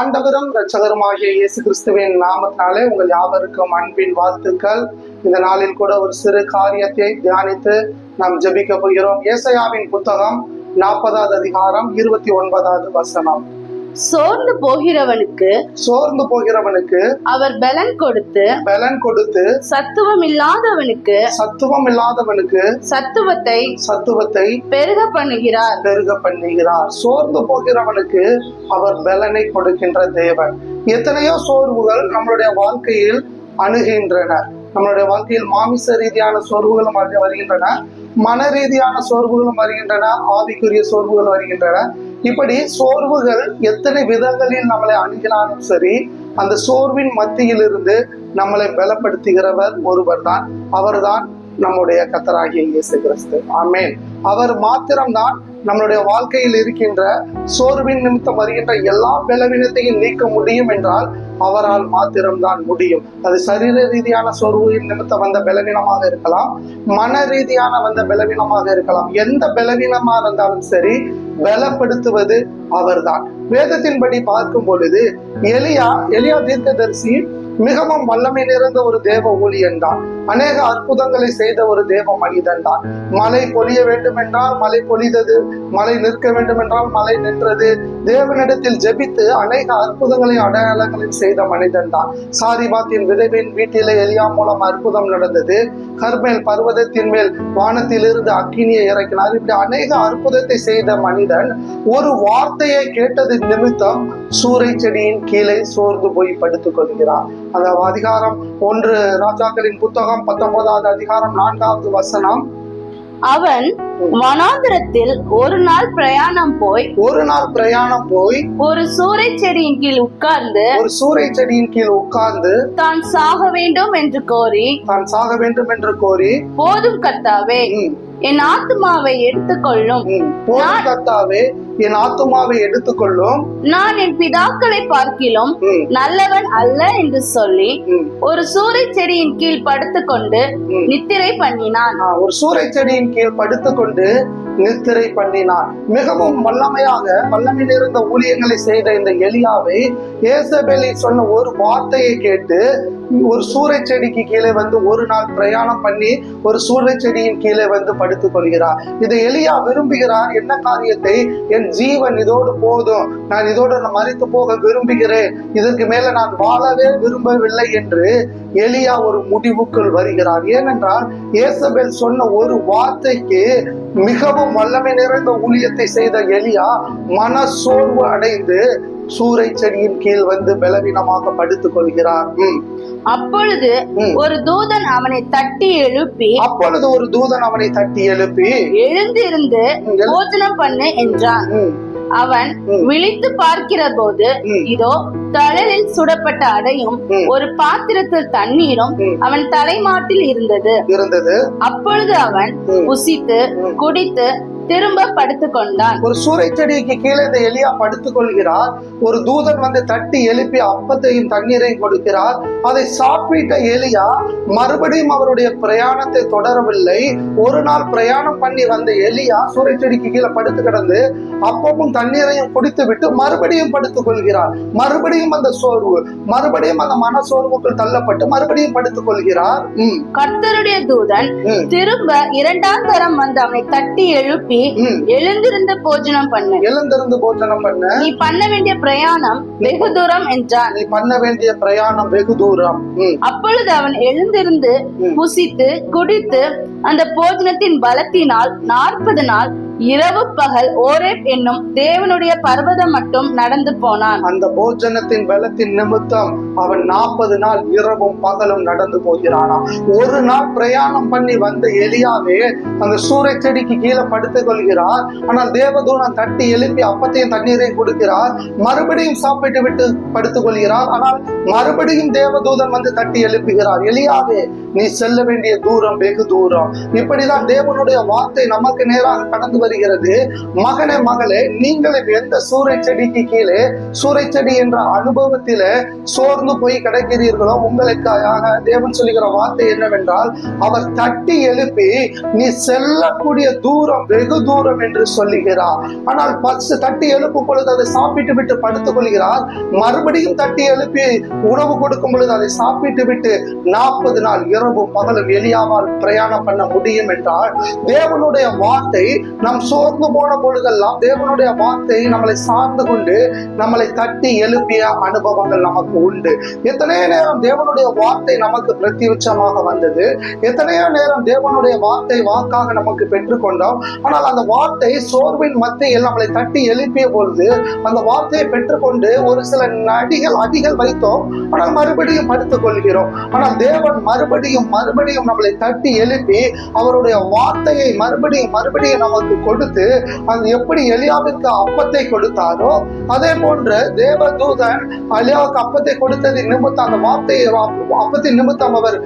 ஆண்டவரும் இரட்சகருமாகிய இயேசு கிறிஸ்துவின் நாமத்தினாலே உங்கள் யாவருக்கும் அன்பின் வாழ்த்துக்கள். இந்த நாளில் கூட ஒரு சிறு காரியத்தை தியானித்து நாம் ஜபிக்க போகிறோம். இயேசையாவின் புத்தகம் நாற்பதாவது அதிகாரம் இருபத்தி ஒன்பதாவது வசனம். சோர்ந்து போகிறவனுக்கு சோர்ந்து போகிறவனுக்கு அவர் பலன் கொடுத்து பலன் கொடுத்து சத்துவம் இல்லாதவனுக்கு சத்துவம் இல்லாதவனுக்கு சத்துவத்தை சத்துவத்தை பெருக பண்ணுகிறார். பெருக பண்ணுகிறார். சோர்ந்து போகிறவனுக்கு அவர் பலனை கொடுக்கின்ற தேவன். எத்தனையோ சோர்வுகள் நம்மளுடைய வாழ்க்கையில் அணுகின்றன. நம்மளுடைய வாழ்க்கையில் மாமிச ரீதியான சோர்வுகளும் வரு- வருகின்றன. மன ரீதியான சோர்வுகளும் வருகின்றன. ஆவிக்குரிய சோர்வுகள் வருகின்றன. இப்படி சோர்வுகள் எத்தனை விதங்களில் நம்மளை அணுகினாலும் சரி அந்த சோர்வின் மத்தியிலிருந்து நம்மளை பலப்படுத்துகிறவர் ஒருவர் தான் அவர்தான் நம்முடைய கத்தராகிய இயேசு கிறிஸ்து. ஆமேன். அவர் மாத்திரம்தான் நம்மளுடைய வாழ்க்கையில் இருக்கின்ற சோர்வின் நிமித்தம் வருகின்ற எல்லா பலவீனத்தையும் நீக்க முடியும் என்றால் அவரால் மாத்திரம்தான் முடியும். அது சரீர ரீதியான சோர்வின் நிமித்தம் வந்த பலவீனமாக இருக்கலாம் மன ரீதியான வந்த பலவீனமாக இருக்கலாம். எந்த பலவீனமா இருந்தாலும் சரி பலப்படுத்துவது அவர்தான். வேதத்தின்படி பார்க்கும் பொழுது எலியா எலியா தீர்க்கதரிசி மிகவும் வல்லமை நிறைந்த ஒரு தேவ ஊழியன் தான். அநேக அற்புதங்களை செய்த ஒரு தேவ மனிதன் தான். மழை பொழிய வேண்டும் என்றால் மழை பொழிதது மழை நிற்க வேண்டும் என்றால் மழை நின்றது. தேவனிடத்தில் ஜெபித்து அநேக அற்புதங்களையும் அடையாளங்களையும் செய்த மனிதன் தான். சாரிபாத்தின் விதவின் வீட்டிலே எலியா மூலம் அற்புதம் நடந்தது. கர்மேல் பர்வதத்தின் மேல் வானத்திலிருந்து அக்கினியை இறக்கினார். இப்படி அநேக அற்புதத்தை செய்த மனிதன் ஒரு வார்த்தையை கேட்டது நிமித்தம் சூறை செடியின் கீழே சோர்ந்து போய் படுத்துக் கொள்கிறார் அந்த அதிகாரம் ஒன்று ராஜாக்களின் புத்தகம் பத்தொன்பதாவது அதிகாரம் நான்காவது வசனம். அவன் வனாந்திரத்தில் ஒரு நாள் பிரயாணம் போய் ஒரு நாள் பிரயாணம் போய் ஒரு சூறை செடியின் கீழ் உட்கார்ந்து ஒரு சூறை செடியின் கீழ் உட்கார்ந்து தான் சாக வேண்டும் என்று கோரி தான் சாக வேண்டும் என்று கோரி போதும் கர்த்தாவே ம், என் ஆத்துமாவை எடுத்துக்கொள்ளும். போதும் கர்த்தாவே என் ஆத்துமாவை எடுத்துக்கொள்ளும் நான் என் பிதாக்களை பார்க்கிலும் நல்லவன் அல்ல என்று சொல்லி. ஒரு சூறை செடியின் கீழ் படுத்துக்கொண்டு. நித்திரை பண்ணினான் ஒரு சூறை செடியின் கீழ் படுத்துக்கொண்டு நித்திரை பண்ணினார். மிகவும் வல்லமையாக வல்லமை இருந்த ஊழியங்களை செய்த இந்த எலியாவை ஏசபேலி சொன்ன ஒரு வார்த்தையை கேட்டு ஒரு சூறை செடிக்கு கீழே வந்து ஒரு நாள் பிரயாணம் பண்ணி ஒரு சூறை செடியின் கீழே வந்து படுத்துக் கொள்கிறார். இதை எளியா விரும்புகிறார். என்ன காரியத்தை? என் ஜீவன் இதோடு போதும். நான் இதோடு நான் மறித்து போக விரும்புகிறேன். இதற்கு மேல நான் வாழவே விரும்பவில்லை என்று எளியா ஒரு முடிவுக்குள் வருகிறார். ஏனென்றால் ஏசபேல் சொன்ன ஒரு வார்த்தைக்கு மிகவும் வல்லமை நிறைந்த ஊழியத்தை செய்த எலியா மன சோர்வு அடைந்து சூறை செடியின் கீழ் வந்து பலவீனமாக படுத்துக் கொள்கிறார். அப்பொழுது. ஒரு தூதன் அவனை தட்டி எழுப்பி அப்பொழுது ஒரு தூதன் அவனை தட்டி எழுப்பி எழுந்திருந்து போஜனம் பண்ணு என்றான் அவன். விழித்து பார்க்கிற போது. இதோ தழலில் சுடப்பட்ட அடையும். ஒரு பாத்திரத்தில் தண்ணீரும். அவன் தலைமாட்டில் இருந்தது இருந்தது அப்பொழுது அவன். புசித்து ம். குடித்து திரும்ப படுத்துக் கொண்டான் ஒரு சூறை செடிக்கு கீழே இந்த எலியா படுத்துக் கொள்கிறார் ஒரு தூதன் வந்து தட்டி எழுப்பி அப்பத்தையும் தண்ணீரையும் கொடுக்கிறார். அதை சாப்பிட்ட எலியா மறுபடியும் அவருடைய பிரயாணத்தை தொடரவில்லை. ஒரு நாள் பிரயாணம் பண்ணி வந்த எலியா சூறை செடிக்கு கீழே படுத்து கிடந்து அப்பமும் தண்ணீரையும் குடித்து விட்டு மறுபடியும் படுத்துக் கொள்கிறார் மறுபடியும் அந்த சோர்வு மறுபடியும் அந்த மன சோர்வுக்குள் தள்ளப்பட்டு மறுபடியும் படுத்துக் கொள்கிறார் கர்த்தருடைய தூதன் திரும்ப இரண்டாம் தரம் வந்து அவனை தட்டி எழுப்பி ம். எழுந்திருந்து போஜனம் பண்ணு. எழுந்திருந்து போஜனம் பண்ண. நீ பண்ண வேண்டிய பிரயாணம் வெகு தூரம் என்றான். நீ பண்ண வேண்டிய பிரயாணம் வெகு தூரம். அப்பொழுது அவன் எழுந்திருந்து. புசித்து குடித்து அந்த போஜனத்தின் பலத்தினால் நாற்பது நாள் இரவு பகல் ஓரேப் என்னும் தேவனுடைய பர்வதம் மட்டும் நடந்து போனான். அந்த போஜனத்தின் பலத்தின் நிமித்தம் அவன் நாற்பது நாள் இரவும் பகலும் நடந்து போகிறானாம். ஒரு நாள் பிரயாணம் பண்ணி வந்த எலியாவே அந்த சூரிய செடிக்கு கீழே படுத்துக் கொள்கிறார். ஆனால் தேவதூதன் தட்டி எழுப்பி அப்பத்தையும் தண்ணீரையும் கொடுக்கிறார். மறுபடியும் சாப்பிட்டு விட்டு படுத்துக் கொள்கிறார். ஆனால் மறுபடியும் தேவதூதன் வந்து தட்டி எழுப்புகிறார். எலியாவே நீ செல்ல வேண்டிய தூரம் வெகு தூரம். இப்படிதான் தேவனுடைய வார்த்தை நமக்கு நேராக கடந்து வருகிறது. மகனே மகளே நீங்களும் எந்த சூறை செடிக்கு கீழே சூறை செடி என்ற அனுபவத்தில சோர்ந்து போய் கிடைக்கிறீர்களோ உங்களுக்காக தேவன் சொல்லுகிற வார்த்தை என்னவென்றால் அவர் தட்டி எழுப்பி நீ செல்லக்கூடிய தூரம் வெகு தூரம் என்று சொல்லுகிறார். ஆனால் பசு தட்டி எழுப்பும் பொழுது அதை சாப்பிட்டு விட்டு படுத்துக் கொள்கிறார். மறுபடியும் தட்டி எழுப்பி உணவு கொடுக்கும் பொழுது அதை சாப்பிட்டு விட்டு நாற்பது நாள் இரவும் பகலும் எளியாவால் பிரயாணம் பண்ண முடியும் என்றால் தேவனுடைய வார்த்தை நம் சோர்ந்து போன பொழுதெல்லாம் தேவனுடைய வார்த்தை நம்மளை சார்ந்து கொண்டு நம்மளை தட்டி எழுப்பிய அனுபவங்கள் நமக்கு உண்டு. எத்தனையோ நேரம் தேவனுடைய வார்த்தை நமக்கு பிரத்யட்சமாக வந்தது. எத்தனையோ நேரம் தேவனுடைய வார்த்தை வாக்காக நமக்கு பெற்றுக்கொண்டோம். ஆனால் அந்த வார்த்தை சோர்வின் மத்தியில் நம்மளை தட்டி எழுப்பிய பொழுது அந்த வார்த்தையை பெற்றுக்கொண்டு ஒரு சில நடிகள் அடிகள் வைத்தோம். ஆனால் மறுபடியும் படுத்துக் கொள்கிறோம். ஆனால் தேவன் மறுபடியும் மறுபடியும் நம்மளை தட்டி எழுப்பி அவருடைய வார்த்தையை மறுபடியும் மறுபடியும் நமக்கு கொடுத்து அந்த எப்படி எலியாவுக்கு அப்பத்தை கொடுத்தாரோ அதே போன்று தேவதூதன் அலியாவுக்கு அப்பத்தை கொடுத்தது நிமித்தம் அந்த வார்த்தையை அப்பத்தின் நிமித்தம் அவர்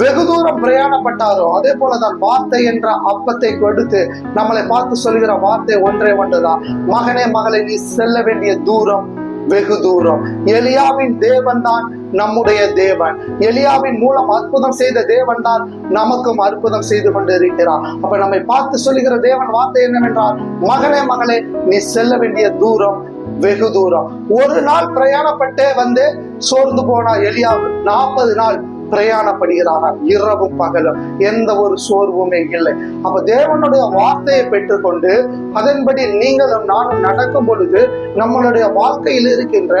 வெகு தூரம் பிரயாணப்பட்டாரோ அதே போலதான் வார்த்தை என்ற அப்பத்தை கொடுத்து நம்மளை பார்த்து சொல்கிற வார்த்தை ஒன்றே ஒன்றுதான். மகனே மகளை நீ செல்ல வேண்டிய தூரம் வெகு தூரம். எலியாவின் தேவன் தான் நம்முடைய தேவன். எலியாவின் மூலம் அற்புதம் செய்த தேவன் தான் நமக்கும் அற்புதம் செய்து கொண்டு இருக்கிறார் அப்ப நம்மை பார்த்து சொல்லுகிற தேவன் வார்த்தை என்னவென்றால் மகனே மகளே நீ செல்ல வேண்டிய தூரம் வெகு தூரம். ஒரு நாள் பிரயாணப்பட்டே வந்து சோர்ந்து போனா எலியா நாற்பது நாள் பிரயாணப்படுகிறாராம் இரவும் பகலும் எந்த ஒரு சோர்வுமே இல்லை. அப்ப தேவனுடைய வார்த்தையை பெற்றுக்கொண்டு அதன்படி நீங்களும் நானும் நடக்கும் பொழுது நம்மளுடைய வாழ்க்கையில் இருக்கின்ற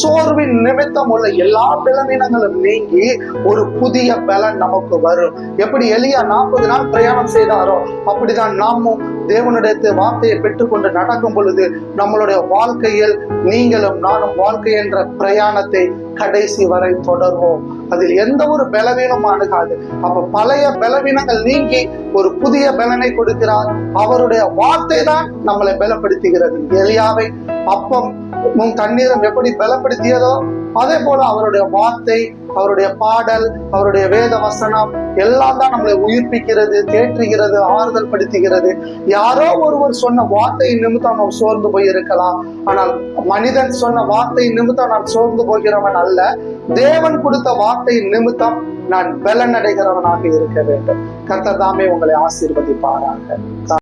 சோர்வின் நிமித்தம் உள்ள எல்லா பலவீனங்களும் நீங்கி ஒரு புதிய பலன் நமக்கு வரும். எப்படி எளியா நாற்பது நாள் பிரயாணம் செய்தாரோ அப்படிதான் நாமும் தேவனுடைய வார்த்தையை பெற்றுக்கொண்டு நடக்கும் பொழுது நம்மளுடைய வாழ்க்கையில் நீங்களும் நானும் வாழ்க்கை என்ற பிரயாணத்தை கடைசி வரை தொடர்வோம். அதில் எந்த ஒரு பலவீனமும் அணுகாது. அப்ப பழைய பலவீனங்கள் நீங்கி ஒரு புதிய பலனை கொடுக்கிறார். அவருடைய வார்த்தை தான் நம்மளை பலப்படுத்துகிறது. எளியாவை அப்பம் உன் தண்ணீரம் எப்படி பலப்படுத்தியதோ அதே போல அவருடைய வார்த்தை அவருடைய பாடல் அவருடைய வேத வசனம் எல்லாம் தான் நம்மளை உயிர்ப்பிக்கிறது தேற்றுகிறது ஆறுதல் படுத்துகிறது. யாரோ ஒருவர் சொன்ன வார்த்தை நிமித்தம் நாம் சோர்ந்து போய் இருக்கலாம் ஆனால் மனிதன் சொன்ன வார்த்தை நிமித்தம் நான் சோர்ந்து போகிறவன் அல்ல. தேவன் கொடுத்த வார்த்தை நிமித்தம் நான் பலனடைகிறவனாக இருக்க வேண்டும். கத்ததாமே உங்களை ஆசீர்வதிப்பாராங்க